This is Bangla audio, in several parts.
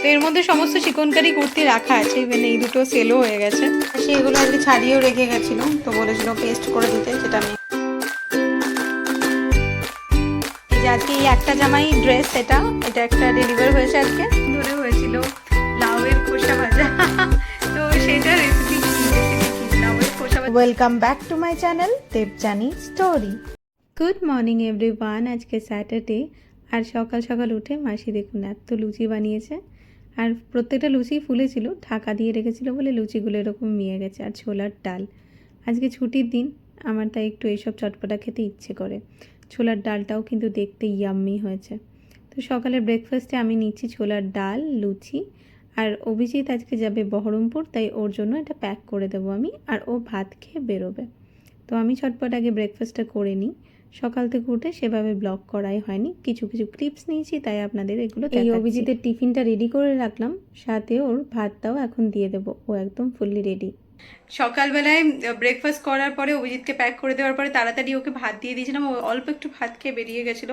তো এর মধ্যে সমস্ত চিকনকারি কুর্তি রাখা আছে ইভেন এই দুটো সেলও হয়ে গেছে। সে এগুলো আজকে ছাড়িয়েও রেখে গেছিল তো বলেছিল পেস্ট করে দিতে যেটা আমি আজকে এই একটা জামাই ড্রেস এটা এটা একটা ডেলিভার হয়েছে আজকে। ধরে হয়েছিল লাউয়ের খোসা ভাজা। তো সেটা রেসিপি লাউয়ের খোসা welcome back to my channel Debjani story good morning everyone আজকে স্যাটারডে আর সকাল সকাল উঠে মাসি দেখুন এত লুচি বানিয়েছে। আর প্রত্যেকটা লুচি ফুলেছিল ঢাকা দিয়ে রেখেছিল বলে লুচিগুলো এরকম মিয়ে গেছে আর ছোলার ডাল। আজকে ছুটির দিন, আমার তাই একটু এইসব চটপটা খেতে ইচ্ছে করে। ছোলার ডালটাও কিন্তু দেখতে ইয়াম্মি হয়েছে। তো সকালে ব্রেকফাস্টে আমি নিচ্ছি ছোলার ডাল, লুচি। আর অভিজিৎ আজকে যাবে বহরমপুর, তাই ওর জন্য এটা প্যাক করে দেবো আমি, আর ও ভাত খেয়ে বেরোবে। তো আমি চটপট আগে ব্রেকফাস্টটা করে নিই। সকাল থেকে উঠে সেভাবে ব্লগ করাই হয়নি। কিছু কিছু ক্লিপস নিয়েছি তাই আপনাদের এগুলো এই অভিজিতের টিফিনটা রেডি করে রাখলাম সাথে ওর ভাতটাও এখন দিয়ে দেবো ও একদম ফুললি রেডি সকালবেলায় ব্রেকফাস্ট করার পরে অভিজিৎকে প্যাক করে দেওয়ার পরে তাড়াতাড়ি ওকে ভাত দিয়ে দিয়েছিলাম ও অল্প একটু ভাত খেয়ে বেরিয়ে গেছিল।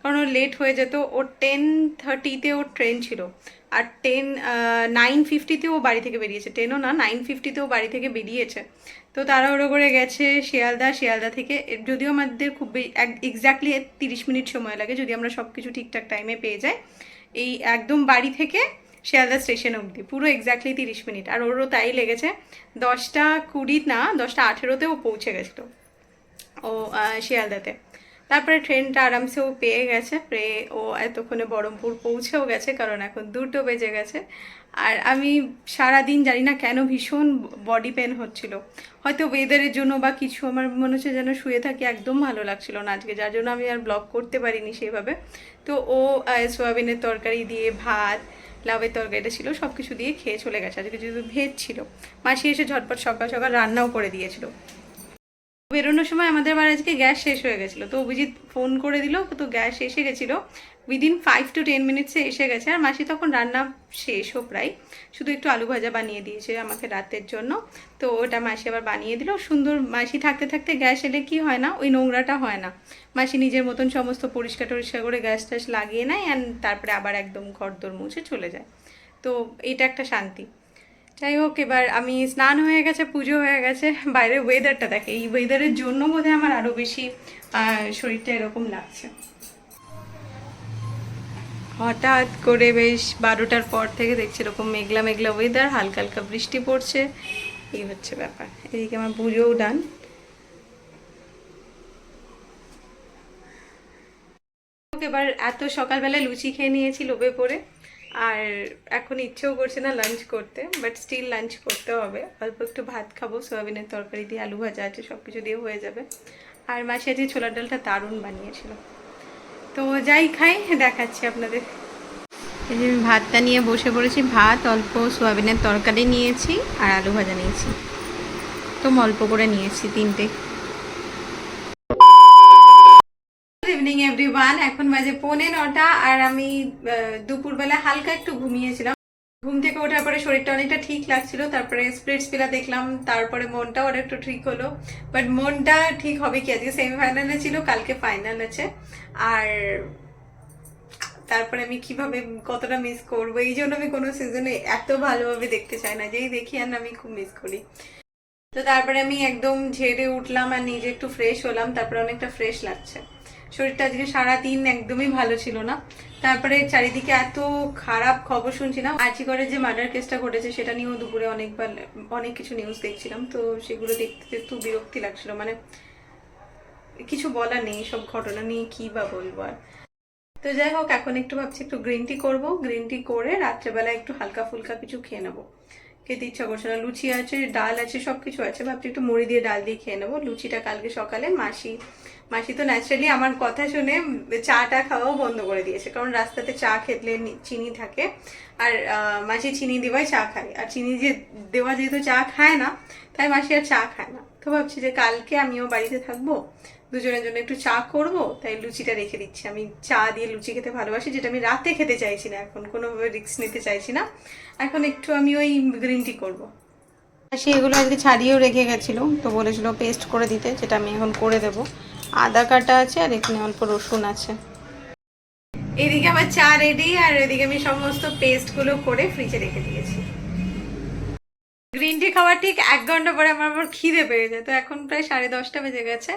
কারণ ওর লেট হয়ে যেত ওর টেন থার্টিতে ওর ট্রেন ছিল আর টেন নাইন ফিফটিতে ও বাড়ি থেকে বেরিয়েছে। টেনও না নাইন ফিফটিতে ও বাড়ি থেকে বেরিয়েছে। তো তাড়াহুড়ো করে গেছে শিয়ালদা শিয়ালদা থেকে। যদিও আমাদের খুব এক্স্যাক্টলি তিরিশ মিনিট সময় লাগে, যদি আমরা সব কিছু ঠিকঠাক টাইমে পেয়ে যাই। এই একদম বাড়ি থেকে শিয়ালদা স্টেশন অবধি, পুরো এক্স্যাক্টলি তিরিশ মিনিট। আর ওরও তাই লেগেছে, দশটা কুড়ি না, দশটা আঠেরোতেও পৌঁছে গেছিল। ও শিয়ালদাতে। তারপরে ট্রেনটা আরামসে ও পেয়ে গেছে, পেয়ে ও এতক্ষণে বহরমপুর পৌঁছেও গেছে, কারণ এখন দুটো বেজে গেছে। আর আমি সারা দিন জানি না কেন ভীষণ বডি পেন হচ্ছিল। হয়তো ওয়েদারের জন্য বা কিছু আমার মনে হচ্ছে যেন শুয়ে থাকি একদম ভালো লাগছিল না আজকে, যার জন্য আমি আর ব্লগ করতে পারিনি সেভাবে। তো ও সোয়াবিনের তরকারি দিয়ে ভাত লাভের তরকারিটা ছিল সব কিছু দিয়ে খেয়ে চলে গেছে। আজকে যেহেতু ভেজ ছিল, মাসি এসে ঝটপট সকাল সকাল রান্নাও করে দিয়েছিল। বেরোনোর সময় আমাদের বাড়ি আজকে গ্যাস শেষ হয়ে গেছিল। তো অভিজিৎ ফোন করে দিল, তো গ্যাস এসে গেছিল। উইদিন ফাইভ টু টেন মিনিটসে এসে গেছে। আর মাসি তখন রান্না শেষও প্রায়। শুধু একটু আলু ভাজা বানিয়ে দিয়েছে আমাকে রাতের জন্য। তো ওটা মাসি আবার বানিয়ে দিল। সুন্দর মাসি থাকতে থাকতে গ্যাস এলে কি হয় না? ওই নোংরাটা হয় না। মাসি নিজের মতন সমস্ত পরিষ্কার টরিষ্কার করে গ্যাস ট্যাস লাগিয়ে নেয়। অ্যান্ড তারপরে আবার একদম ঘরদোর মুছে চলে যায়। তো এটা একটা শান্তি। যাই হোক, এবার আমি স্নান হয়ে গেছে, পুজো হয়ে গেছে। বাইরের ওয়েদারটা দেখে, এই ওয়েদারের জন্য বোধহয় আমার আরও বেশি শরীরটা এরকম লাগছে। হঠাৎ করে বেশ বারোটার পর থেকে দেখছি এরকম মেঘলা মেঘলা ওয়েদার হালকা হালকা বৃষ্টি পড়ছে। এই হচ্ছে ব্যাপার। এদিকে আমার পুজোও ডান এবার এত সকালবেলায় লুচি খেয়ে নিয়েছি লোভে পড়ে। আর এখন ইচ্ছেও করছে না লাঞ্চ করতে বাট স্টিল লাঞ্চ করতে হবে। অল্প একটু ভাত খাব, সোয়াবিনের তরকারি দিয়ে আলু ভাজা আছে সব কিছু দিয়ে হয়ে যাবে। আর মাসি আজকে ছোলার ডালটা দারুণ বানিয়েছিল। তো যাই খাই, দেখাচ্ছি আপনাদের। এই যে আমি ভাতটা নিয়ে বসে পড়েছি, ভাত, অল্প সোয়াবিনের তরকারি নিয়েছি আর আলু ভাজা নিয়েছি। তো অল্প করে নিয়েছি তিনটে গুড এভরিওয়ান এখন বাজে পৌনে নটা আর আমি দুপুরবেলা হালকা একটু ঘুমিয়েছিলাম। ঘুম থেকে ওঠার পরে শরীরটা অনেকটা ঠিক লাগছিল, তারপরে স্প্লিটস পিলা দেখলাম, তারপরে মনটাও একটু ঠিক হলো। বাট মনটা ঠিক হবে কি? আজকে সেমিফাইনালে ছিল, কালকে ফাইনাল আছে। আর তারপরে আমি কীভাবে কতটা মিস করব? এই জন্য আমি কোনো সিজনে এত ভালোভাবে দেখতে চাই না, যেই দেখি আর আমি খুব মিস করি। তো তারপরে আমি একদম ঝেড়ে উঠলাম আর নিজে একটু ফ্রেশ হলাম, তারপরে অনেকটা ফ্রেশ লাগছে। শরীরটা আজকে সারাদিন একদমই ভালো ছিল না। তারপরে চারিদিকে এত খারাপ খবর শুনছিলাম। করে যে মার্ডার কেসটা ঘটেছে, সেটা নিয়েও দুপুরে অনেকবার, অনেক কিছু নিউজ দেখছিলাম। তো সেগুলো দেখতে একটু বিরক্তি লাগছিল। মানে কিছু বলার নেই, সব ঘটনা নিয়ে কি বা বলব আর। তো যাই হোক, এখন একটু ভাবছি একটু গ্রিন টি করব। গ্রিন টি করে রাত্রেবেলা একটু হালকা ফুলকা কিছু খেয়ে নেব। খেতে ইচ্ছা করছে না লুচি আছে, ডাল আছে সব কিছু আছে। ভাবছি একটু মুড়ি দিয়ে ডাল দিয়ে খেয়ে নেব। লুচিটা কালকে সকালে মাসি মাসি তো ন্যাচারালি আমার কথা শুনে চাটা খাওয়াও বন্ধ করে দিয়েছে। কারণ রাস্তাতে চা খেতলে চিনি থাকে। আর মাসি চিনি দেওয়াই চা খায়। আর চিনি যে দেওয়া যেহেতু চা খায় না, তাই মাসি আর চা খায় না। ভাবছি যে কালকে আমিও বাড়িতে থাকব দুজনের জন্য একটু চা করব তাই লুচিটা রেখে দিচ্ছি। আমি চা দিয়ে লুচি খেতে ভালোবাসি যেটা আমি রাতে খেতে চাইছি না এখন কোনোভাবে রিস্ক নিতে চাইছি না। এখন একটু আমি ওই গ্রিন টি করব। সে এগুলো আজকে ছাড়িয়েও রেখে গেছিল তো বলেছিল পেস্ট করে দিতে যেটা আমি এখন করে দেব। আদা কাটা আছে আর এখানে অল্প রসুন আছে। এদিকে আমার চা রেডি আর এদিকে আমি সমস্ত পেস্টগুলো করে ফ্রিজে রেখে দিয়েছি। গ্রিন টি খাওয়ার ঠিক এক ঘণ্টা পরে আমার আবার খিদে পেয়ে যায়। তো এখন প্রায় সাড়ে দশটা বেজে গেছে।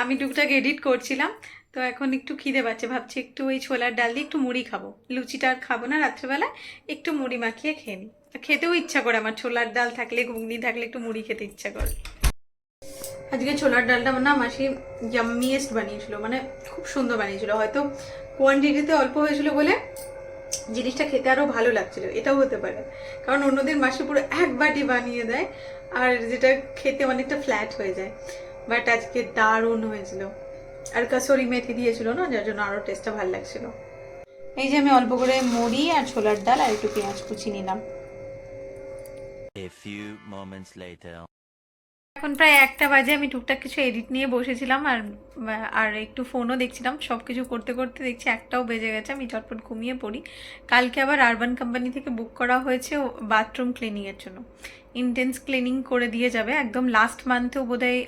আমি টুকটাক এডিট করছিলাম। তো এখন একটু খিদে পাচ্ছে। ভাবছি একটু ওই ছোলার ডাল দিয়ে একটু মুড়ি খাব। লুচিটা আর খাব না রাত্রেবেলা একটু মুড়ি মাখিয়ে খেয়ে নিই। খেতেও ইচ্ছা করে আমার ছোলার ডাল থাকলে, ঘুগনি থাকলে একটু মুড়ি খেতে ইচ্ছা করে। আজকে ছোলার ডালটা না মাসি জাম্মিয়েস্ট বানিয়েছিল। মানে খুব সুন্দর বানিয়েছিল। হয়তো কোয়ান্টিটিতে অল্প হয়েছিল বলে জিনিসটা খেতে আরও ভালো লাগছিল, এটাও হতে পারে। কারণ অন্যদের মাসে পুরো এক বাটি বানিয়ে দেয়, আর যেটা খেতে অনেকটা ফ্ল্যাট হয়ে যায়। বাট আজকে দারুণ হয়েছিল। আর কাসরি মেথি দিয়েছিল না, যার জন্য আরও টেস্টটা ভালো লাগছিল। এই যে আমি অল্প করে মুড়ি আর ছোলার ডাল আর একটু পেঁয়াজ কুচি নিলাম। A few moments later. এখন প্রায় একটা বাজে, আমি টুকটাক কিছু এডিট নিয়ে বসেছিলাম আর আর একটু ফোনও দেখছিলাম। সব কিছু করতে করতে দেখছি একটাও বেজে গেছে, আমি চটপট ঘুমিয়ে পড়ি। কালকে আবার আরবান কোম্পানি থেকে বুক করা হয়েছে বাথরুম ক্লিনিংয়ের জন্য। ইন্টেন্স ক্লিনিং করে দিয়ে যাবে। একদম লাস্ট মান্থেও বোধহয়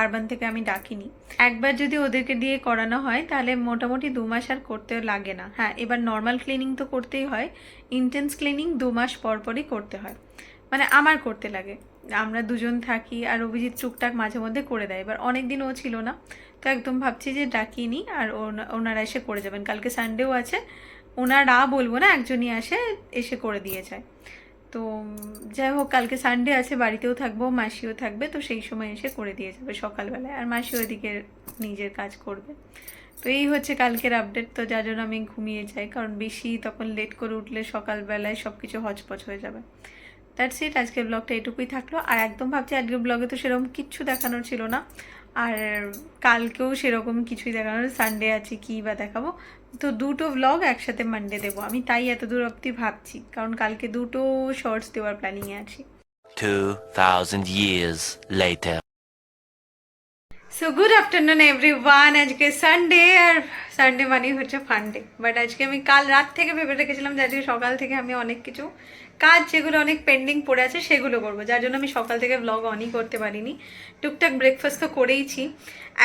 আরবান থেকে আমি ডাকিনি। একবার যদি ওদেরকে দিয়ে করানো হয়, তাহলে মোটামুটি দু মাস আর করতে লাগে না। হ্যাঁ এবার নর্মাল ক্লিনিং তো করতেই হয়। ইন্টেন্স ক্লিনিং দু মাস পর পরই করতে হয়। মানে আমার করতে লাগে। আমরা দুজন থাকি আর অভিজিৎ টুকটাক মাঝে মধ্যে করে দেয়। এবার অনেক দিন ও ছিল না, তো একদম ভাবছি যে ডাকিনি আর ওনা- ওনারা এসে করে যাবেন। কালকে সানডেও আছে। ওনারা বলব না, একজনই আসে, এসে করে দিয়ে যায়। তো যাই হোক, কালকে সানডে আছে, বাড়িতেও থাকব, মাসিও থাকবে, তো সেই সময় এসে করে দিয়ে যাবে সকালবেলায়। আর মাসি এদিকে নিজের কাজ করবে। তো এই হচ্ছে কালকের আপডেট তো যার জন্য আমি ঘুমিয়ে যাই, কারণ বেশি তখন লেট করে উঠলে সকালবেলায় সব কিছু হচপচ হয়ে যাবে। দ্যাটস ইট আজকের ব্লগটা এটুকুই থাকল। আর একদম ভাবছি আজকের ব্লগে তো সেরকম কিচ্ছু দেখানোর ছিল না। আর কালকেও সেরকম কিছুই দেখানোর সানডে আছে কী বা দেখাবো? তো দুটো ব্লগ একসাথে মানডে দেবো। আমি তাই এত দূর অবধি ভাবছি। কারণ কালকে দুটো শর্টস দেওয়ার প্ল্যানিংয়ে আছি। 2000 years later. So good afternoon everyone আজকে সানডে আর সানডে মানেই হচ্ছে ফান্ডে বাট আজকে আমি কাল রাত থেকে ভেবে রেখেছিলাম যে আজকে সকাল থেকে আমি অনেক কিছু কাজ যেগুলো অনেক পেন্ডিং পড়ে আছে, সেগুলো করব। যার জন্য আমি সকাল থেকে ব্লগ অনই করতে পারিনি। টুকটাক ব্রেকফাস্ট তো করেইছি।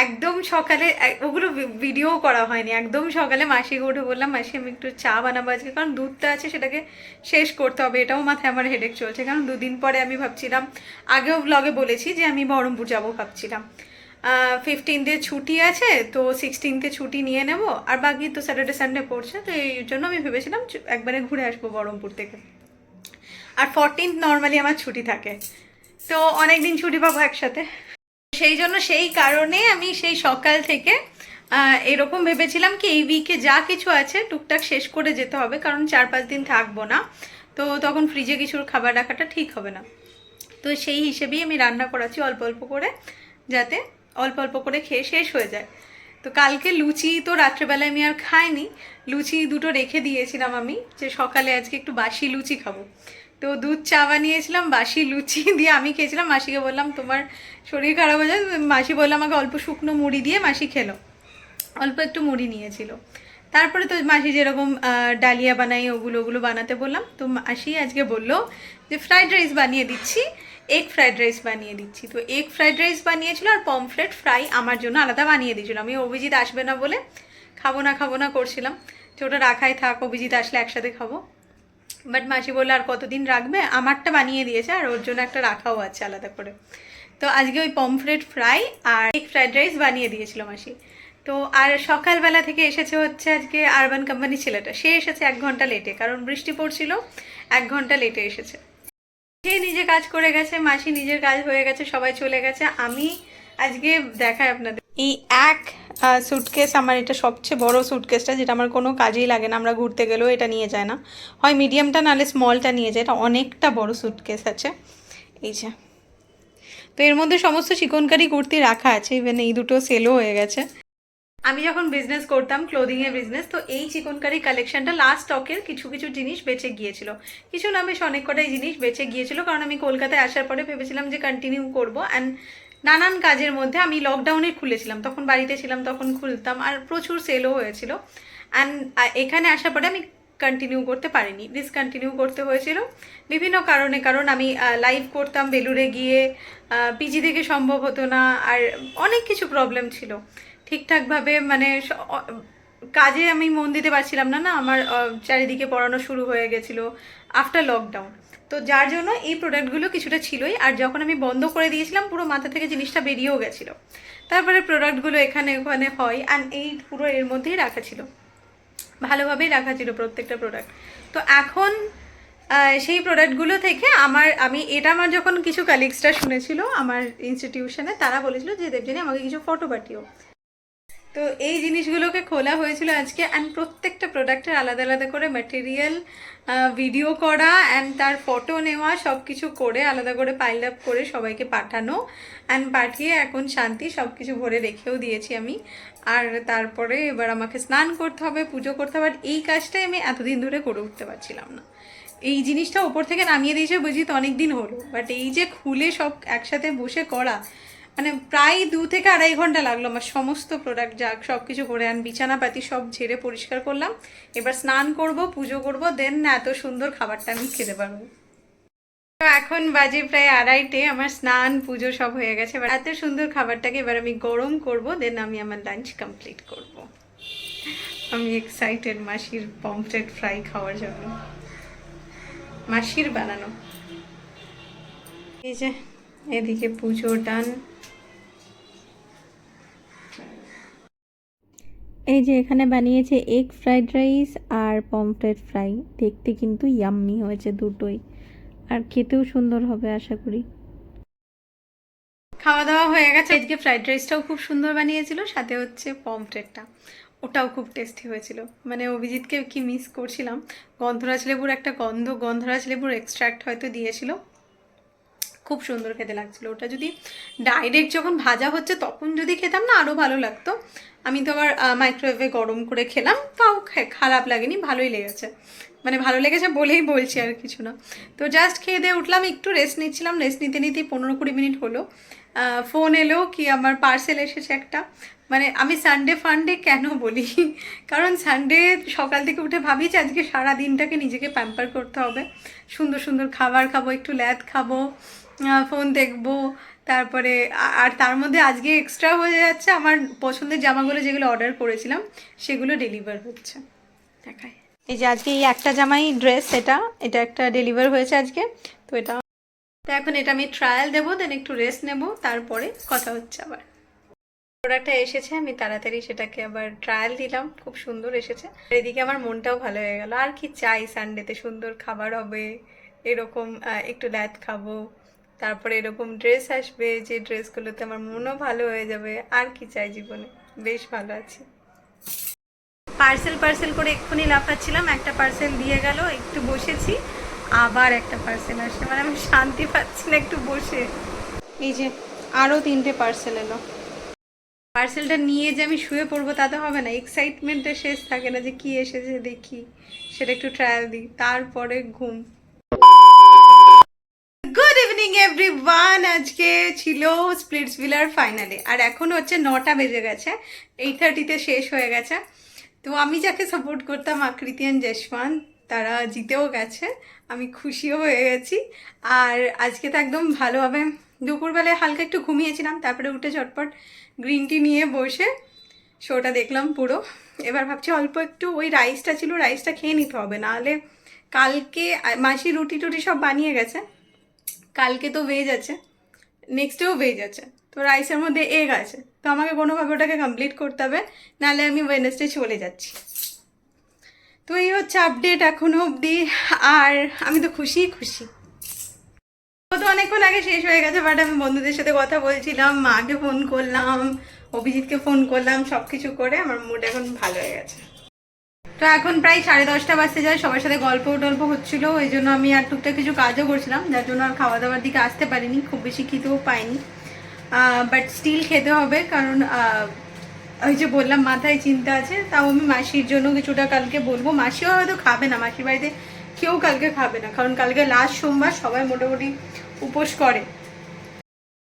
একদম সকালে ওগুলো ভিডিও করা হয়নি। একদম সকালে মাসিকে উঠে বললাম, মাসি, আমি একটু চা বানাবো আজকে। কারণ দুধটা আছে, সেটাকে শেষ করতে হবে। এটাও মাথায় আমার হেডেক চলছে। কারণ দুদিন পরে আমি ভাবছিলাম, আগেও ব্লগে বলেছি যে আমি বহরমপুর যাব ভাবছিলাম। ফিফটিনথে ছুটি আছে, তো সিক্সটিনথে ছুটি নিয়ে নেব। আর বাকি তো স্যাটারডে সানডে পড়ছে, তো এই জন্য আমি ভেবেছিলাম একবারে ঘুরে আসব বহরমপুর থেকে। আর ফোরটিন্থ নর্মালি আমার ছুটি থাকে। তো অনেক দিন ছুটি পাবো একসাথে। সেই জন্য সেই কারণে আমি সেই সকাল থেকে এরকম ভেবেছিলাম কি এই উইকে যা কিছু আছে টুকটাক শেষ করে যেতে হবে, কারণ চার পাঁচ দিন থাকব না। তো তখন ফ্রিজে কিছুর খাবার রাখাটা ঠিক হবে না। তো সেই হিসেবেই আমি রান্না করাচ্ছি অল্প অল্প করে, যাতে অল্প অল্প করে খেয়ে শেষ হয়ে যায়। তো কালকে লুচি তো রাত্রেবেলায় আমি আর খাইনি। লুচি দুটো রেখে দিয়েছিলাম আমি যে সকালে আজকে একটু বাসি লুচি খাব। তো দুধ চা বানিয়েছিলাম, বাসি লুচি দিয়ে আমি খেয়েছিলাম। মাসিকে বললাম, তোমার শরীর খারাপ হয়ে যায় মাসি বললাম আমাকে অল্প শুকনো মুড়ি দিয়ে মাসি খেলো। অল্প একটু মুড়ি নিয়েছিল। তারপরে তো মাসি যেরকম ডালিয়া বানাই, ওগুলো ওগুলো বানাতে বললাম। তো মাসি আজকে বলল যে, ফ্রাইড রাইস বানিয়ে দিচ্ছি, এগ ফ্রাইড রাইস বানিয়ে দিচ্ছি। তো এগ ফ্রাইড রাইস বানিয়েছিল আর পমফ্রেট ফ্রাই আমার জন্য আলাদা বানিয়ে দিয়েছিল। আমি, অভিজিৎ আসবে না বলে খাব না খাব না, করছিলাম। যে, ওটা রাখাই থাক, অভিজিৎ আসলে একসাথে খাব। বাট মাসি বলল, আর কতদিন রাখবে? আমারটা বানিয়ে দিয়েছে, আর ওর জন্য একটা রাখাও আছে আলাদা করে। তো আজকে ওই পমফ্রেট ফ্রাই আর এগ ফ্রাইড রাইস বানিয়ে দিয়েছিল মাসি। তো আর সকালবেলা থেকে এসেছে হচ্ছে আজকে আরবান কোম্পানি ছেলেটা। সে এসেছে এক ঘণ্টা লেটে, কারণ বৃষ্টি পড়ছিল, এক ঘণ্টা লেটে এসেছে। সে নিজে কাজ করে গেছে, মাসি নিজের কাজ হয়ে গেছে, সবাই চলে গেছে। আমি আজকে দেখাই আপনাদের। এই এক সুটকেস আমার এটা সবচেয়ে বড় সুটকেসটা যেটা আমার কোনো কাজেই লাগে না, আমরা ঘুরতে গেলেও এটা নিয়ে যায় না। হয় মিডিয়ামটা নাহলে স্মলটা নিয়ে যায়, এটা অনেকটা বড় সুটকেস আছে। এই যে। তো এর মধ্যে সমস্ত চিকনকারি কুর্তি রাখা আছে ইভেন এই দুটো সেলও হয়ে গেছে। আমি যখন বিজনেস করতাম ক্লোদিংয়ের বিজনেস তো এই চিকনকারি কালেকশনটা লাস্ট স্টকের কিছু কিছু জিনিস বেঁচে গিয়েছিল। কিছু না বেশ অনেক কটাই জিনিস বেঁচে গিয়েছিল, কারণ আমি কলকাতায় আসার পরে ভেবেছিলাম যে কন্টিনিউ করব অ্যান্ড নানান কাজের মধ্যে আমি লকডাউনে খুলেছিলাম। তখন বাড়িতে ছিলাম, তখন খুলতাম আর প্রচুর সেলও হয়েছিল। অ্যান্ড এখানে আসার পরে আমি কন্টিনিউ করতে পারিনি। ডিসকন্টিনিউ করতে হয়েছিল বিভিন্ন কারণে। কারণ আমি লাইভ করতাম, বেলুড়ে গিয়ে পিজি থেকে সম্ভব হতো না আর অনেক কিছু প্রবলেম ছিল। ঠিকঠাকভাবে মানে কাজে আমি মন দিতে পারছিলাম না না। আমার চারিদিকে পড়ানো শুরু হয়ে গেছিল আফটার লকডাউন তো যার জন্য এই প্রোডাক্টগুলো কিছুটা ছিলই। আর যখন আমি বন্ধ করে দিয়েছিলাম, পুরো মাথা থেকে জিনিসটা বেরিয়েও গেছিল। তারপরে প্রোডাক্টগুলো এখানে ওখানে হয় অ্যান্ড এই পুরো এর মধ্যেই রাখা ছিল। ভালোভাবেই রাখা ছিল প্রত্যেকটা প্রোডাক্ট তো এখন সেই প্রোডাক্টগুলো থেকে আমার, আমি, এটা আমার যখন কিছু কালিগসরা শুনেছিল আমার ইনস্টিটিউশনে তারা বলেছিল যে দেবজানি আমাকে কিছু ফটো পাঠিও তো এই জিনিসগুলোকে খোলা হয়েছিল আজকে অ্যান্ড প্রত্যেকটা প্রোডাক্টের আলাদা আলাদা করে ম্যাটেরিয়াল ভিডিও করা অ্যান্ড তার ফটো নেওয়া সব কিছু করে, আলাদা করে পাইল আপ করে সবাইকে পাঠানো অ্যান্ড পাঠিয়ে এখন শান্তি সব কিছু ভরে রেখেও দিয়েছি আমি। আর তারপরে এবার আমাকে স্নান করতে হবে, পুজো করতে হবে এই কাজটাই আমি এতদিন ধরে করে উঠতে পারছিলাম না। এই জিনিসটা ওপর থেকে নামিয়ে দিয়েছে বুঝি তো অনেক দিন হলো বাট এই যে খুলে সব একসাথে বসে করা মানে প্রায় দু থেকে আড়াই ঘণ্টা লাগল আমার সমস্ত প্রোডাক্ট যা সব কিছু করে আন, বিছানাপাতি সব ঝেড়ে পরিষ্কার করলাম। এবার স্নান করব, পুজো করব দেন এত সুন্দর খাবারটা আমি খেতে পারব। তো এখন বাজে প্রায় আড়াইটে, আমার স্নান, পুজো সব হয়ে গেছে। এবার এত সুন্দর খাবারটাকে এবার আমি গরম করব দেন আমি আমার লাঞ্চ কমপ্লিট করব। আমি এক্সাইটেড মাসির পমফ্রেট ফ্রাই খাওয়ার জন্য। মাসির বানানো। এই যে, এদিকে পুজো ডান এই যে এখানে বানিয়েছে এগ ফ্রাইড রাইস আর পমফ্রেট ফ্রাই দেখতে কিন্তু ইয়াম্মি হয়েছে দুটোই। আর খেতেও সুন্দর হবে আশা করি। খাওয়া দাওয়া হয়ে গেছে। আজকে ফ্রাইড রাইসটাও খুব সুন্দর বানিয়েছিল, সাথে হচ্ছে পমফ্রেটটা ওটাও খুব টেস্টি হয়েছিল। মানে অভিজিৎকে কি মিস করছিলাম। গন্ধরাজ লেবুর একটা গন্ধ, গন্ধরাজ লেবুর এক্সট্রাক্ট হয়তো দিয়েছিল। খুব সুন্দর খেতে লাগছিল। ওটা যদি ডাইরেক্ট যখন ভাজা হচ্ছে, তখন যদি খেতাম না আরও ভালো লাগতো। আমি তো আবার মাইক্রোওয়েভে গরম করে খেলাম, তাও খারাপ লাগেনি, ভালোই লেগেছে। মানে ভালো লেগেছে বলেই বলছি আর কিছু না। তো জাস্ট খেয়ে দিয়ে উঠলাম, একটু রেস্ট নিচ্ছিলাম রেস্ট নিতে নিতেই পনেরো কুড়ি মিনিট হলো। ফোন এলো কি আমার পার্সেল এসেছে একটা। মানে আমি সানডে ফান্ডে কেন বলি? কারণ সানডে সকাল থেকে উঠে ভাবি যে আজকে সারা দিনটাকে নিজেকে প্যাম্পার করতে হবে। সুন্দর সুন্দর খাবার খাব, একটু ল্যাদ খাব ফোন দেখব তারপরে আর তার মধ্যে আজকে এক্সট্রা হয়ে যাচ্ছে আমার পছন্দের জামাগুলো যেগুলো অর্ডার করেছিলাম, সেগুলো ডেলিভার হচ্ছে। দেখায় এই যে আজকে এই একটা জামাই ড্রেস এটা এটা একটা ডেলিভার হয়েছে আজকে, তো এটা তো এখন এটা আমি ট্রায়াল দেবো দেন একটু রেস্ট নেব, তারপরে কথা হচ্ছে আবার। প্রোডাক্টটা এসেছে, আমি তাড়াতাড়ি সেটাকে আবার ট্রায়াল দিলাম, খুব সুন্দর এসেছে। এদিকে আমার মনটাও ভালো হয়ে গেল। আর কি চাই সানডেতে সুন্দর খাবার হবে, এরকম একটু ল্যাদ খাব তারপরে এরকম ড্রেস আসবে, যে ড্রেসগুলোতে আমার মনও ভালো হয়ে যাবে, আর কি চাই জীবনে? বেশ ভালো আছি। পার্সেল পার্সেল করে এক্ষুনি লাফাচ্ছিলাম, একটা পার্সেল দিয়ে গেল, একটু বসেছি, আবার একটা পার্সেল আসে মানে আমি শান্তি পাচ্ছি না একটু বসে। এই যে আরও তিনটে পার্সেল এলো। পার্সেলটা নিয়ে যে আমি শুয়ে পড়ব তাতে হবে না। এক্সাইটমেন্টটা শেষ থাকে না যে কি এসেছে দেখি। সেটা একটু ট্রায়াল দিই। তারপরে ঘুম। ইভিনিং এভরিওয়ান আজকে ছিল স্প্লিটস ভিলার ফাইনালে আর এখন হচ্ছে নটা বেজে গেছে। এইট থার্টিতে শেষ হয়ে গেছে। তো আমি যাকে সাপোর্ট করতাম, আকৃতি অ্যান্ড জশওয়ান তারা জিতেও গেছে। আমি খুশিও হয়ে গেছি। আর আজকে তো একদম ভালোভাবে দুপুরবেলায় হালকা একটু ঘুমিয়েছিলাম, তারপরে উঠে ঝটপট গ্রিন টি নিয়ে বসে শোটা দেখলাম পুরো। এবার ভাবছি অল্প একটু ওই রাইসটা ছিল রাইসটা খেয়ে নিতে হবে। নাহলে কালকে মাসি রুটি টুটি সব বানিয়ে গেছে। কালকে তো ভেজ আছে নেক্সট ডেও ভেজ আছে, তো রাইসের মধ্যে এগ আছে, তো আমাকে কোনোভাবে ওটাকে কমপ্লিট করতে হবে, নাহলে আমি ওয়েনেসডে চলে যাচ্ছি। তো এই হচ্ছে আপডেট এখনও অবধি, আর আমি তো খুশি। খুশি তো অনেকক্ষণ আগে শেষ হয়ে গেছে বাট আমি বন্ধুদের সাথে কথা বলছিলাম, মাকে ফোন করলাম, অভিজিৎকে ফোন করলাম সব কিছু করে আমার মুড এখন ভালো হয়ে গেছে। তো এখন প্রায় সাড়ে দশটা বাজতে যায়, সবার সাথে গল্প টল্প হচ্ছিল, ওই জন্য আমি আর টুকটাক কিছু কাজও করছিলাম, যার জন্য আর খাওয়া দাওয়ার দিকে আসতে পারিনি, খুব বেশি খেতেও পাইনি। বাট স্টিল খেতে হবে, কারণ ওই যে বললাম, মাথায় চিন্তা আছে, তাও আমি মাসির জন্য কিছুটা কালকে বলব, মাসিও হয়তো খাবে না, মাসির বাড়িতে কেউ কালকে খাবে না, কারণ কালকে লাস্ট সোমবার সবাই মোটামুটি উপোস করে।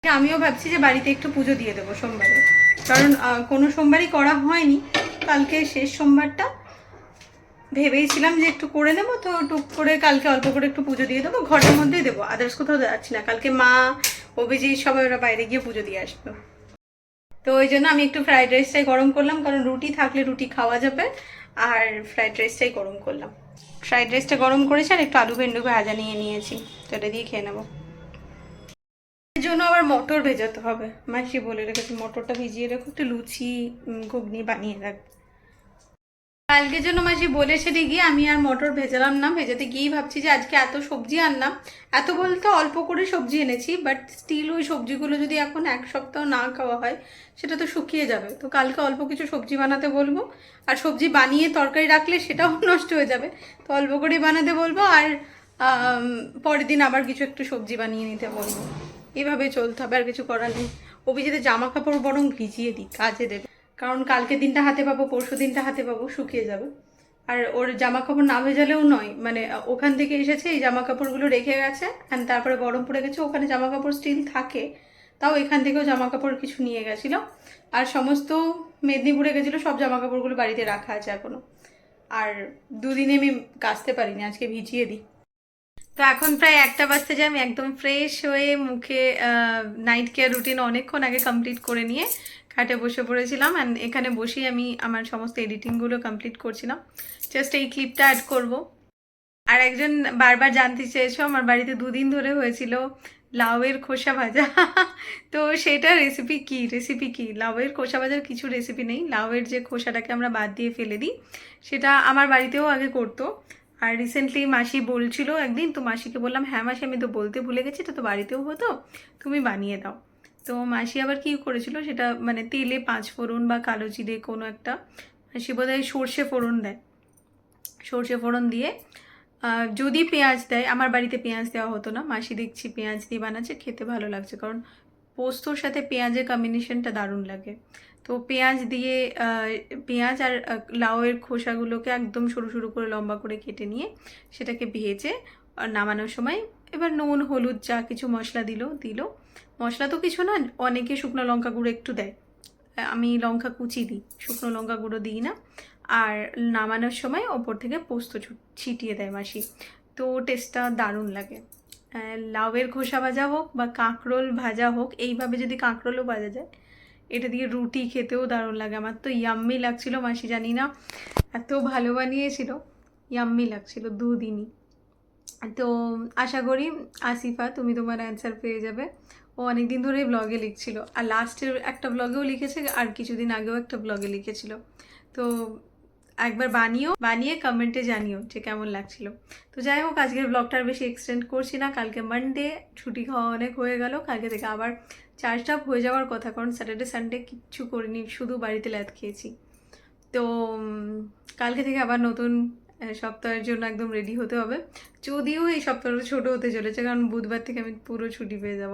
আমিও ভাবছি যে বাড়িতে একটু পুজো দিয়ে দেবো সোমবারে, কারণ কোনো সোমবারই করা হয়নি, কালকে শেষ সোমবারটা ভেবেইছিলাম যে একটু করে নেব, তো টুক করে কালকে অল্প করে একটু পুজো দিয়ে দেবো, ঘরের মধ্যেই দেবো, আদার্স কোথাও যাচ্ছি না। কালকে মা, অভিজিৎ সবাই ওরা বাইরে গিয়ে পুজো দিয়ে আসবে। তো ওই জন্য আমি একটু ফ্রাইড রাইসটাই গরম করলাম, কারণ রুটি থাকলে রুটি খাওয়া যাবে, আর ফ্রাইড রাইসটাই গরম করলাম। ফ্রাইড রাইসটা গরম করেছি আর একটু আলু ভেন্ডু ভাজা নিয়ে নিয়েছি, তো এটা দিয়ে খেয়ে নেব। এর জন্য আবার মটর ভেজাতে হবে। মাসি বলে রেখেছি, মটরটা ভিজিয়ে রেখো, একটু লুচি ঘুগনি বানিয়ে রাখ কালকের জন্য মাসি বলে বলেছে গিয়ে আমি আর মটর ভেজালাম না, ভেজাতে গিয়েই ভাবছি যে আজকে এত সবজি আনলাম। এত বলতে অল্প করে সবজি এনেছি বাট স্টিল ওই সবজিগুলো যদি এখন এক সপ্তাহ না খাওয়া হয়, সেটা তো শুকিয়ে যাবে। তো কালকে অল্প কিছু সবজি বানাতে বলব, আর সবজি বানিয়ে তরকারি রাখলে সেটাও নষ্ট হয়ে যাবে। তো অল্প করেই বানাতে বলব, আর পরের দিন আবার কিছু একটু সবজি বানিয়ে নিতে বলব। এভাবে চলতে হবে, আর কিছু করার নেই। অভিজিতে জামা কাপড় বরং ভিজিয়ে দিই, কাজে দেবে। কারণ কালকে দিনটা হাতে পাবো, পরশু দিনটা হাতে পাবো, শুকিয়ে যাবে। আর ওর জামা কাপড় না ভেজালেও নয় মানে ওখান থেকে এসেছে, এই জামা কাপড়গুলো রেখে গেছে অ্যান্ড তারপরে গরম পড়ে গেছে, ওখানে জামা কাপড় স্টিল থাকে। তাও এখান থেকেও জামা কাপড় কিছু নিয়ে গেছিল। আর সমস্ত মেদিনীপুরে গেছিল, সব জামা কাপড়গুলো বাড়িতে রাখা আছে এখনও। আর দুদিনে আমি কাচতে পারিনি, আজকে ভিজিয়ে দিই। তো এখন প্রায় একটা বাজতে যায়, আমি একদম ফ্রেশ হয়ে মুখে নাইট কেয়ার রুটিন অনেকক্ষণ আগে কমপ্লিট করে নিয়ে খাটে বসে পড়েছিলাম অ্যান্ড এখানে বসেই আমি আমার সমস্ত এডিটিংগুলো কমপ্লিট করছিলাম। জাস্ট এই ক্লিপটা অ্যাড করব। আর একজন বারবার জানতে চেয়েছো, আমার বাড়িতে দুদিন ধরে হয়েছিল লাউয়ের খোসা ভাজা। তো সেটা রেসিপি কি? রেসিপি কি? লাউয়ের খোসা ভাজার কিছু রেসিপি নেই। লাউয়ের যে খোসাটাকে আমরা বাদ দিয়ে ফেলে দিই, সেটা আমার বাড়িতেও আগে করতো। আর রিসেন্টলি মাসি বলছিল একদিন, তো মাসিকে বললাম হ্যাঁ মাসি, আমি তো বলতে ভুলে গেছি, এটা তো বাড়িতেও হতো, তুমি বানিয়ে দাও। তো মাসি আবার কি করেছিল, সেটা মানে তেলে পাঁচ ফোড়ন বা কালো জিরে কোনো একটা মাসি বোধহয় সর্ষে ফোড়ন দেয়। সর্ষে ফোড়ন দিয়ে যদি পেঁয়াজ দেয়, আমার বাড়িতে পেঁয়াজ দেওয়া হতো না, মাসি দেখছি পেঁয়াজ দিয়ে বানাচ্ছে, খেতে ভালো লাগছে, কারণ পোস্তর সাথে পেঁয়াজের কম্বিনেশনটা দারুণ লাগে। তো পেঁয়াজ দিয়ে পেঁয়াজ আর লাউয়ের খোসাগুলোকে একদম সরু সরু করে লম্বা করে কেটে নিয়ে সেটাকে ভেজে নামানোর সময় এবার নুন, হলুদ যা কিছু মশলা দিল দিল। মশলা তো কিছু না অনেকে শুকনো লঙ্কা গুঁড়ো একটু দেয়। আমি লঙ্কা কুচি দিই, শুকনো লঙ্কা গুঁড়ো দিই না। আর নামানোর সময় ওপর থেকে পোস্ত ছিটিয়ে দেয় মাসি। তো টেস্টটা দারুণ লাগে। লাউয়ের খোসা ভাজা হোক বা কাঁকরোল ভাজা হোক, এইভাবে যদি কাঁকরোলও ভাজা যায়, এটা দিয়ে রুটি খেতেও দারুণ লাগে। আমার তো ইয়াম্মি লাগছিল, মাসি জানি না, এত ভালো বানিয়েছিল, ইয়াম্মি লাগছিল দুদিনই। তো আশা করি আসিফা, তুমি তোমার অ্যান্সার পেয়ে যাবে। ও অনেক দিন ধরেই ব্লগে লিখছিল। আর লাস্টের একটা ব্লগেও লিখেছে, আর কিছুদিন আগেও একটা ব্লগে লিখেছিল। তো একবার বানিও, বানিয়ে কমেন্টে জানিও যে কেমন লাগছিল। তো যাই হোক, আজকের ব্লগটা আর বেশি এক্সটেন্ড করছি না। কালকে মানডে ছুটি খাওয়া অনেক হয়ে গেল। কালকে থেকে আবার চার্জ হয়ে যাওয়ার কথা, কারণ স্যাটারডে সানডে কিচ্ছু করিনি, শুধু বাড়িতে ল্যাদ খেয়েছি। তো কালকে থেকে আবার নতুন সপ্তাহের জন্য একদম রেডি হতে হবে। যদিও এই সপ্তাহটা ছোটো হতে চলেছে, কারণ বুধবার থেকে আমি পুরো ছুটি পেয়ে যাব।